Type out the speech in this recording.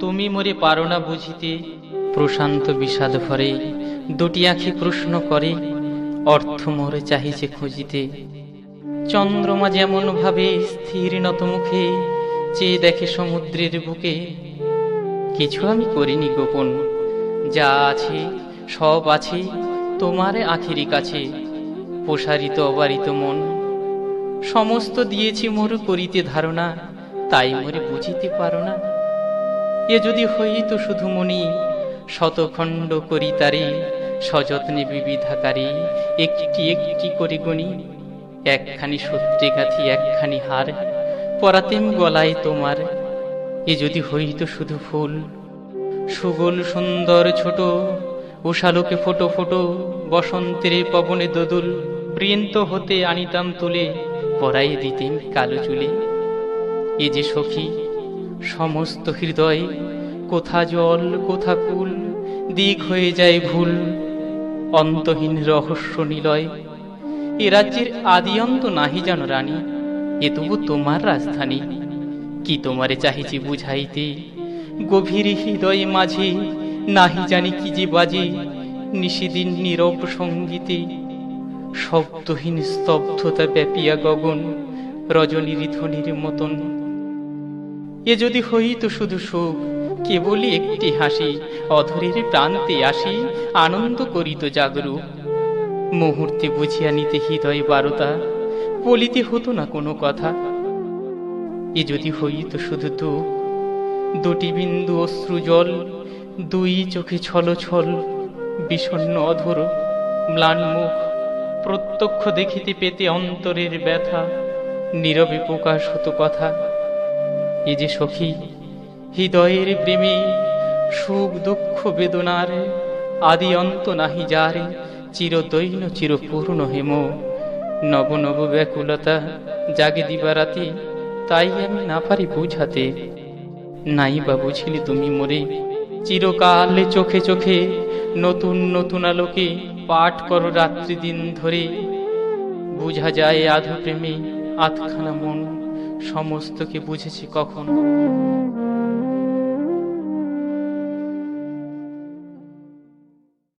তুমি মোরে পারো না বুঝিতে। প্রশান্ত বিষাদ ভরে, দুটি আঁখি প্রশ্ন করে, অর্থ মোরে চাহিছে খুঁজিতে। চন্দ্রমা যেমন ভাবে স্থির নত মুখে চেয়ে দেখে সমুদ্রের বুকে। কিছু আমি করিনি গোপন, যা আছে, সব আছে, তোমার আখেরি কাছে, প্রসারিত অবারিত মন। সমস্ত দিয়েছি মোর করিতে ধারণা, তাই মোরে বুঝিতে পারো না। এ যদি হইত শুধু মনি শতখণ্ড করি তারে, সযত্নে বিবিধাকারী একটি একটি করে গণি, একখানি সত্যি গাথি, একখানি হার, পরাতেম গলায় তোমার। এ যদি হইত শুধু ফুল, সুগোল সুন্দর ছোট, উষালোকে ফোটো ফোটো, বসন্তের পবনে দোদুল, প্রিয়ন্ত হতে আনিতাম তুলে, পরাই দিতেন কালো চুলে। এ যে সখী সমস্ত হৃদয়, কোথা জল, কোথা কুল, দিক হয়ে যায় ভুল, অন্তহীন রহস্য নিলয়। এ রাজ্যের আদি অন্ত নাহি জানো রানী, এ তবু তোমার রাজধানী। কি তোমারে চাহিছি বুঝাইতে? গভীর হৃদয় মাঝে নাহি জানি কি যে বাজে নিশিদিন নীরব সঙ্গীতে। শব্দহীন স্তব্ধতা ব্যাপিয়া গগন, রজনীর ধ্বনির মতন। এ যদি হইত শুধু সুখ, কেবলই একটি হাসি, অধরের প্রান্তে আসি, আনন্দ করিত জাগরুক। মুহূর্তে বুঝিয়া নিতে হৃদয় বারতা, বলিতে হতো না কোনো কথা। এ যদি হইত শুধু দুঃখ, দুটি বিন্দু অশ্রু জল, দুই চোখে ছল ছল বিষণ্ন অধর, ম্লান মুখ, প্রত্যক্ষ দেখিতে পেতে অন্তরের ব্যথা, নীরবে প্রকাশ হতো কথা। এ যে সখী, হৃদয়ের প্রেমে, সুখ দুঃখ বেদনার, আদি অন্ত নাহি যারে চিরদৈন চিরপূর্ণ হেম। নব নব ব্যাকুলতা জাগে দিবারাতে তাই আমি না পারি বুঝাতে। নাই বা বুঝিলি তুমি মোরে, চিরকালে চোখে চোখে নতুন নতুন আলোকে পাঠ করো রাত্রি দিন ধরে। বুঝা যায় আধো প্রেমে আধখানা মন। সমস্তকে বুঝেছি কখন।